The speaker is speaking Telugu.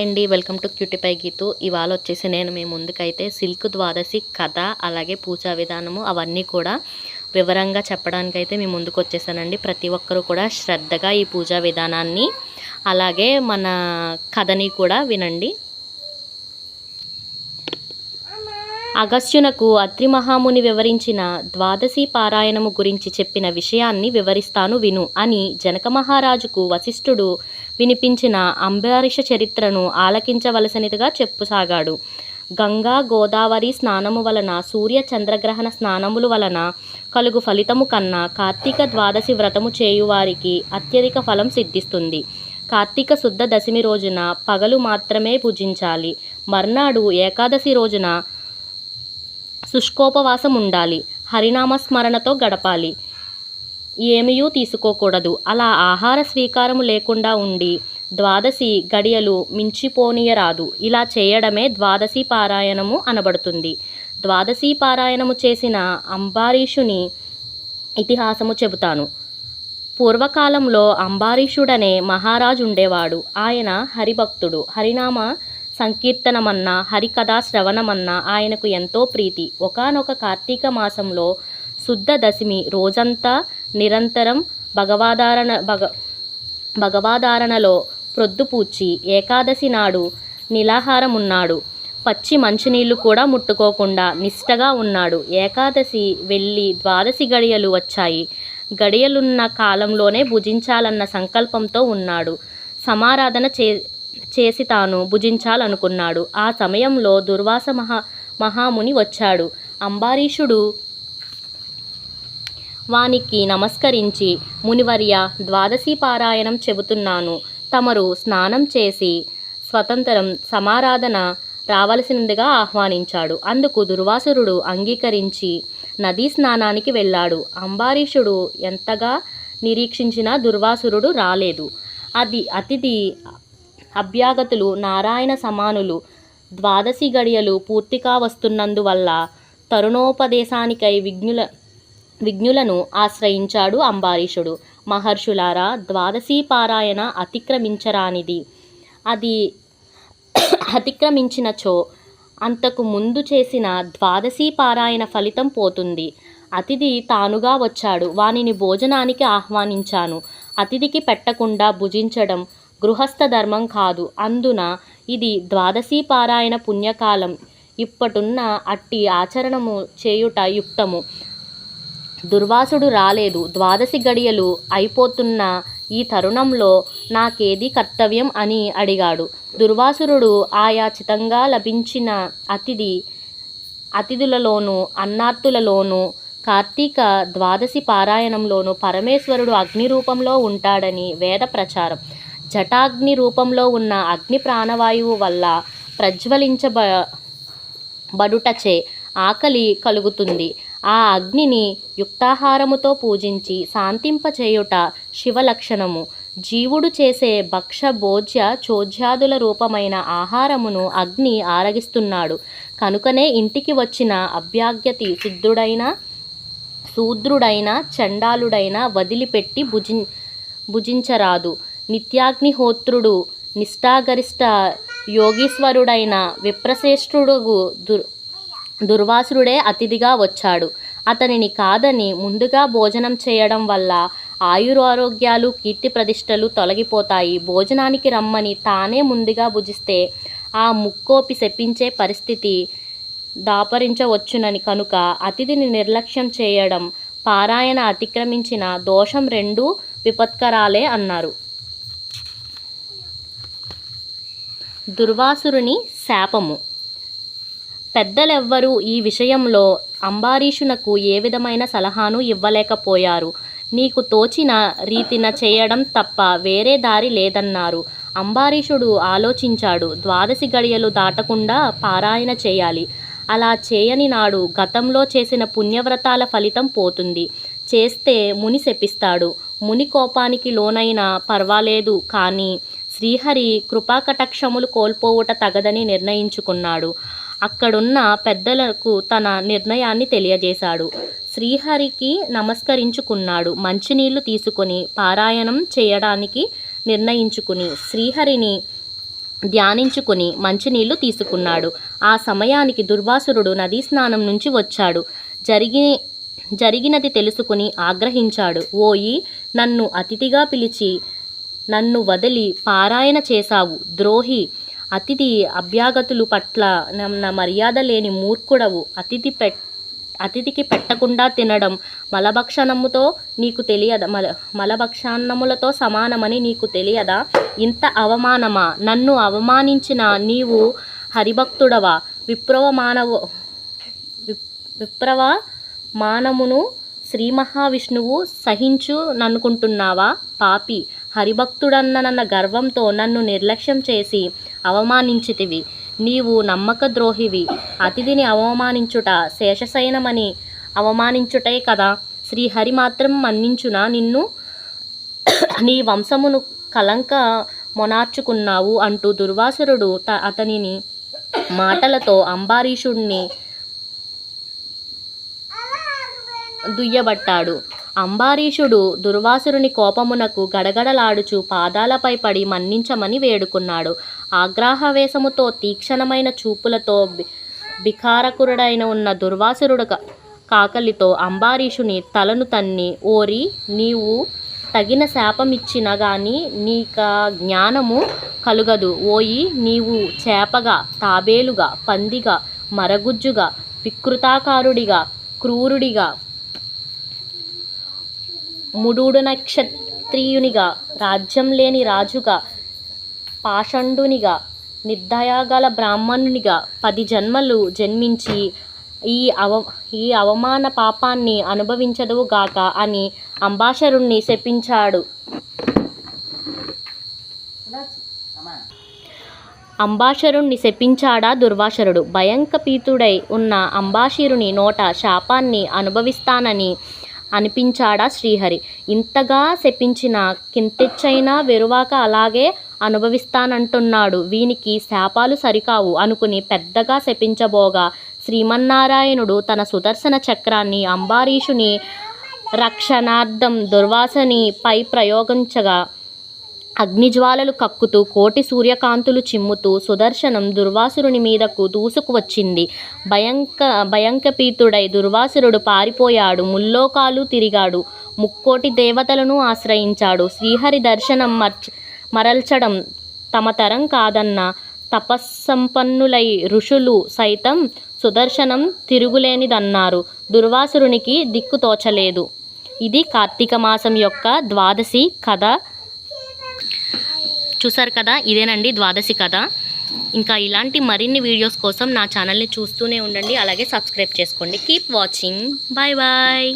అండి వెల్కమ్ టు క్యూటిపై గీతు. ఇవాళ వచ్చేసి నేను మీ ముందుకైతే సిల్క్ ద్వాదశి కథ అలాగే పూజా విధానము అవన్నీ కూడా వివరంగా చెప్పడానికైతే మీ ముందుకు వచ్చేసానండి ప్రతి ఒక్కరూ కూడా శ్రద్ధగా ఈ పూజా విధానాన్ని అలాగే మన కథని కూడా వినండి. అగస్త్యునకు అత్రి మహాముని వివరించిన ద్వాదశి పారాయణము గురించి చెప్పిన విషయాన్ని వివరిస్తాను విను అని జనక మహారాజుకు వశిష్ఠుడు వినిపించిన అంబరీష చరిత్రను ఆలకించవలసినదిగా చెప్పుసాగాడు. గంగా గోదావరి స్నానము వలన సూర్య చంద్రగ్రహణ స్నానములు వలన కలుగు ఫలితము కన్నా కార్తీక ద్వాదశి వ్రతము చేయువారికి అత్యధిక ఫలం సిద్ధిస్తుంది. కార్తీక శుద్ధ దశమి రోజున పగలు మాత్రమే పూజించాలి. మర్నాడు ఏకాదశి రోజున శుష్కోపవాసం ఉండాలి హరినామస్మరణతో గడపాలి. ఏమయూ తీసుకోకూడదు. అలా ఆహార స్వీకారము లేకుండా ఉండి ద్వాదశి గడియలు మించిపోనీయరాదు. ఇలా చేయడమే ద్వాదశి పారాయణము అనబడుతుంది. ద్వాదశి పారాయణము చేసిన అంబారీషుని ఇతిహాసము చెబుతాను. పూర్వకాలంలో అంబారీషుడనే మహారాజు ఉండేవాడు. ఆయన హరిభక్తుడు. హరినామ సంకీర్తనమన్నా హరికథా శ్రవణమన్నా ఆయనకు ఎంతో ప్రీతి. ఒకానొక కార్తీక మాసంలో శుద్ధ దశమి రోజంతా నిరంతరం భగవాధారణ భగ భగవాధారణలో ప్రొద్దుపూచి ఏకాదశి నాడు నిలాహారమున్నాడు. పచ్చి మంచినీళ్ళు కూడా ముట్టుకోకుండా నిష్టగా ఉన్నాడు. ఏకాదశి వెళ్ళి ద్వాదశి గడియలు వచ్చాయి. గడియలున్న కాలంలోనే భుజించాలన్న సంకల్పంతో ఉన్నాడు. సమారాధన చే చేసి తాను భుజించాలనుకున్నాడు. ఆ సమయంలో దుర్వాస మహా మహాముని వచ్చాడు. అంబారీషుడు వానికి నమస్కరించి మునివర్య ద్వాదశి పారాయణం చెబుతున్నాను. తమరు స్నానం చేసి స్వతంత్రం సమారాధన రావలసినదిగా ఆహ్వానించాడు. అందుకు దుర్వాసురుడు అంగీకరించి నదీ స్నానానికి వెళ్ళాడు. అంబారీషుడు ఎంతగా నిరీక్షించినా దుర్వాసురుడు రాలేదు. అది అతిథి అభ్యాగతులు నారాయణ సమానులు ద్వాదశి గడియలు పూర్తిగా వస్తున్నందువల్ల తరుణోపదేశానికై విఘ్నుల విఘ్నులను ఆశ్రయించాడు అంబారీషుడు. మహర్షులారా ద్వాదశీ పారాయణ అతిక్రమించరానిది. అది అతిక్రమించినచో అంతకు ముందు చేసిన ద్వాదశి పారాయణ ఫలితం పోతుంది. అతిథి తానుగా వచ్చాడు. వానిని భోజనానికి ఆహ్వానించాను. అతిథికి పెట్టకుండా భుజించడం గృహస్థ ధర్మం కాదు. అందున ఇది ద్వాదశీ పారాయణ పుణ్యకాలం. ఇప్పటున్న అట్టి ఆచరణము చేయుట యుక్తము. దుర్వాసుడు రాలేదు. ద్వాదశి గడియలు అయిపోతున్న ఈ తరుణంలో నాకేది కర్తవ్యం అని అడిగాడు. దుర్వాసురుడు ఆయాచితంగా లభించిన అతిథి అతిథులలోనూ అన్నార్తులలోనూ కార్తీక ద్వాదశి పారాయణంలోనూ పరమేశ్వరుడు అగ్ని రూపంలో ఉంటాడని వేద ప్రచారం. జటాగ్ని రూపంలో ఉన్న అగ్ని ప్రాణవాయువు వల్ల ప్రజ్వలించబ బడుటచే ఆకలి కలుగుతుంది. ఆ అగ్నిని యుక్తాహారముతో పూజించి శాంతింపచేయుట శివలక్షణము. జీవుడు చేసే భక్ష భోజ్య చోజ్యాదుల రూపమైన ఆహారమును అగ్ని ఆరగిస్తున్నాడు. కనుకనే ఇంటికి వచ్చిన అభ్యాగ్యతి సిద్ధుడైన శూద్రుడైన చండాలుడైన వదిలిపెట్టి భుజి భుజించరాదు. నిత్యాగ్నిహోత్రుడు నిష్ఠాగరిష్ట యోగీశ్వరుడైన విప్రశ్రేష్ఠుడు దుర్ దుర్వాసురుడే అతిథిగా వచ్చాడు. అతనిని కాదని ముందుగా భోజనం చేయడం వల్ల ఆయురారోగ్యాలు కీర్తి ప్రతిష్టలు తొలగిపోతాయి. భోజనానికి రమ్మని తానే ముందుగా భుజిస్తే ఆ ముక్కోపి శపించే పరిస్థితి దాపరించవచ్చునని కనుక అతిథిని నిర్లక్ష్యం చేయడం పారాయణ అతిక్రమించిన దోషం రెండు విపత్కరాలే అన్నారు. దుర్వాసురుని శాపము. పెద్దలెవ్వరూ ఈ విషయంలో అంబారీషునకు ఏ విధమైన సలహాను ఇవ్వలేకపోయారు. నీకు తోచిన రీతిన చేయడం తప్ప వేరే దారి లేదన్నారు. అంబారీషుడు ఆలోచించాడు ద్వాదశి గడియలు దాటకుండా పారాయణ చేయాలి. అలా చేయని నాడు గతంలో చేసిన పుణ్యవ్రతాల ఫలితం పోతుంది. చేస్తే ముని శపిస్తాడు. ముని కోపానికి లోనైనా పర్వాలేదు కానీ శ్రీహరి కృపాకటక్షములు కోల్పోవుట తగదని నిర్ణయించుకున్నాడు. అక్కడున్న పెద్దలకు తన నిర్ణయాన్ని తెలియజేశాడు. శ్రీహరికి నమస్కరించుకున్నాడు. మంచినీళ్ళు తీసుకొని పారాయణం చేయడానికి నిర్ణయించుకుని శ్రీహరిని ధ్యానించుకుని మంచినీళ్ళు తీసుకున్నాడు. ఆ సమయానికి దుర్వాసురుడు నదీ స్నానం నుంచి వచ్చాడు. జరిగి జరిగినది తెలుసుకుని ఆగ్రహించాడు. ఓయి నన్ను అతిథిగా పిలిచి నన్ను వదిలి పారాయణ చేశావు. ద్రోహి అతిథి అభ్యాగతులు పట్ల నన్న మర్యాద లేని మూర్ఖుడవు. అతిథి పెట్ అతిథికి పెట్టకుండా తినడం మలభక్షణముతో నీకు తెలియదా? మల మలభక్షాన్నములతో సమానమని నీకు తెలియదా? ఇంత అవమానమా? నన్ను అవమానించిన నీవు హరిభక్తుడవా? విప్రవ మానవ విప్రవ మానమును శ్రీ మహావిష్ణువు సహించు నన్నుకుంటున్నావా పాపి హరిభక్తుడన్న నన్న గర్వంతో నన్ను నిర్లక్ష్యం చేసి అవమానించితివి. నీవు నమ్మక ద్రోహివి. అతిథిని అవమానించుట శేషశయనమని అవమానించుటే కదా. శ్రీహరి మాత్రం మన్నించున నిన్ను? నీ వంశమును కలంక మొనార్చుకున్నావు అంటూ దుర్వాసురుడు త అతనిని మాటలతో అంబారీషుడిని దుయ్యబట్టాడు. అంబారీషుడు దుర్వాసురుని కోపమునకు గడగడలాడుచు పాదాలపై పడి మన్నించమని వేడుకున్నాడు. ఆగ్రహవేశముతో తీక్షణమైన చూపులతో బి- బికారకురుడైన ఉన్న దుర్వాసురుడు కాకలితో అంబారీషుని తలను తన్ని ఓరి నీవు తగిన శాపమిచ్చిన గాని నీక జ్ఞానము కలుగదు. ఓయి నీవు చేపగా తాబేలుగా పందిగా మరగుజ్జుగా వికృతాకారుడిగా క్రూరుడిగా ముడుడు నక్షత్రియునిగా రాజ్యం లేని రాజుగా పాషండునిగా నిర్దయాగల బ్రాహ్మణునిగా పది జన్మలు జన్మించి ఈ అవ ఈ అవమాన పాపాన్ని అనుభవించదువుగాక అని అంబాషరుణ్ణి శపించాడు. అంబాషరుణ్ణి శపించాడా దుర్వాసరుడు భయంకపీతుడై ఉన్న అంబాశిరుని నోట శాపాన్ని అనుభవిస్తానని అనిపించాడా శ్రీహరి. ఇంతగా శపించిన కింతెచ్చైనా వెరువాక అలాగే అనుభవిస్తానంటున్నాడు. వీనికి శాపాలు సరికావు అనుకుని పెద్దగా శపించబోగా శ్రీమన్నారాయణుడు తన సుదర్శన చక్రాన్ని అంబారీషుని రక్షణార్థం దుర్వాసని పై ప్రయోగించగా అగ్నిజ్వాలలు కక్కుతూ కోటి సూర్యకాంతులు చిమ్ముతూ సుదర్శనం దుర్వాసురుని మీదకు దూసుకువచ్చింది భయంక భయంకపీతుడై దుర్వాసురుడు పారిపోయాడు. ముల్లోకాలు తిరిగాడు. ముక్కోటి దేవతలను ఆశ్రయించాడు. శ్రీహరి దర్శనం మర్చ మరల్చడం తమ తరం కాదన్న తపస్సంపన్నులై ఋషులు సైతం సుదర్శనం తిరుగులేనిదన్నారు. దుర్వాసురునికి దిక్కు తోచలేదు. ఇది కార్తీక మాసం యొక్క ద్వాదశి కథ. చూసారు కదా? ఇదేనండి ద్వాదశి కథ. ఇంకా ఇలాంటి మరిన్ని వీడియోస్ కోసం నా ఛానల్ని చూస్తూనే ఉండండి. అలాగే సబ్స్క్రైబ్ చేసుకోండి. Keep watching. Bye bye.